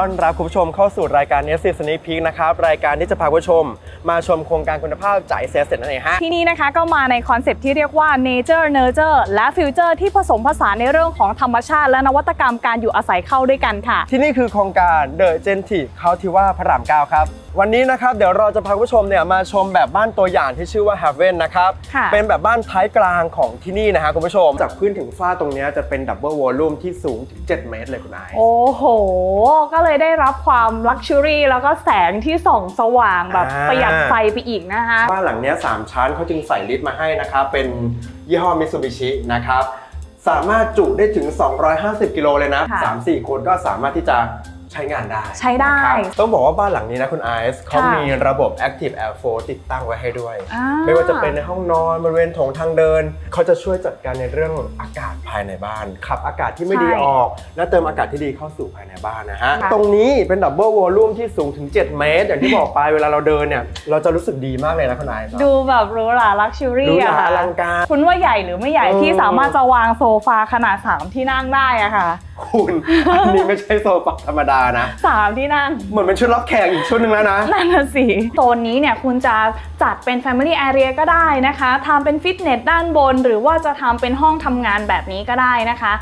ต้อนรับคุณผู้ชมเข้าสู่รายการ s อ Sneak Peek นะครับรายการที่จะพาคุณผู้ชม มาชมโครงการคุณภาพจ่ายเซสเสร็จนั่นเองฮะ ที่นี่นะคะก็มาในคอนเซปต์ที่เรียกว่า nature nurture และ future ที่ผสมผสานในเรื่องของธรรมชาติ และนวัตกรรมการอยู่อาศัยเข้าด้วยกันค่ะ ที่นี่คือโครงการ The Gentive c u l t i v a พระราม9ครับวันนี้นะครับเดี๋ยวเราจะพาคุณผู้ชมเนี่ยมาชมแบบบ้านตัวอย่างที่ชื่อว่า Heaven นะครับค่ะเป็นแบบบ้านท้ายกลางของที่นี่นะฮะคุณผู้ชม จากพื้นถึงฝ้าตรงเนี้ยจะเป็นดับเบิลวอลลุ่มที่สูงถึง 7 เมตรเลยคุณไอซ์ โอ้โห ก็เลยได้รับความลักชัวรี่แล้วก็แสงที่ส่องสว่างแบบอ่า ประหยัดไฟไปอีกนะคะ บ้านหลังเนี้ย3ชั้นเขาจึงใส่ลิฟต์มาให้นะครับ เป็นยี่ห้อมิ t ซูบิชินะครับ สามารถจุได้ถึง 250 กิโลเลยนะ ค่ะ 3-4 คนก็สามารถที่จะ ใช้งานได้ใช้ได้นะครับต้องบอกว่าบ้านหลังนี้นะคุณไอซ์เขาค่ะมีระบบ Active Air Flow ติดตั้งไว้ให้ด้วยอ่าไม่ว่าจะเป็นในห้องนอนบริเวณโถงทางเดิน เขาจะช่วยจัดการในเรื่องอากาศภายในบ้าน ขับอากาศที่ไม่ดีใช่ออก และเติมอากาศที่ดีเข้าสู่ภายในบ้านนะฮะค่ะตรงนี้เป็นดับเบิลวอลลุ่มที่สูงถึง 7 เมตร อย่างที่บอกไปเวลาเราเดินเนี่ย เราจะรู้สึกดีมากเลยนะคุณไอซ์ดูแบบหรูหราลักชัวหรูรี่หอะราค่ะอลังการคุณว่าใหญ่หรือไม่ใหญ่เออที่สามารถจะวางโซฟาขนาด 3 ที่นั่งได้อะค่ะ คุณอันนี้ไม่ใช่โซฟาธรรมดานะ3ที่นั่ง เหมือนเป็นชุดรับแขกอีกชุดหนึ่งแล้วนะ นั่นน่ะสิโซนนี้เนี่ยคุณจะจัดเป็น Family Area ก็ได้นะคะทำเป็นฟิตเนสด้านบน หรือว่าจะทำเป็นห้องทำงานแบบนี้ก็ได้นะคะ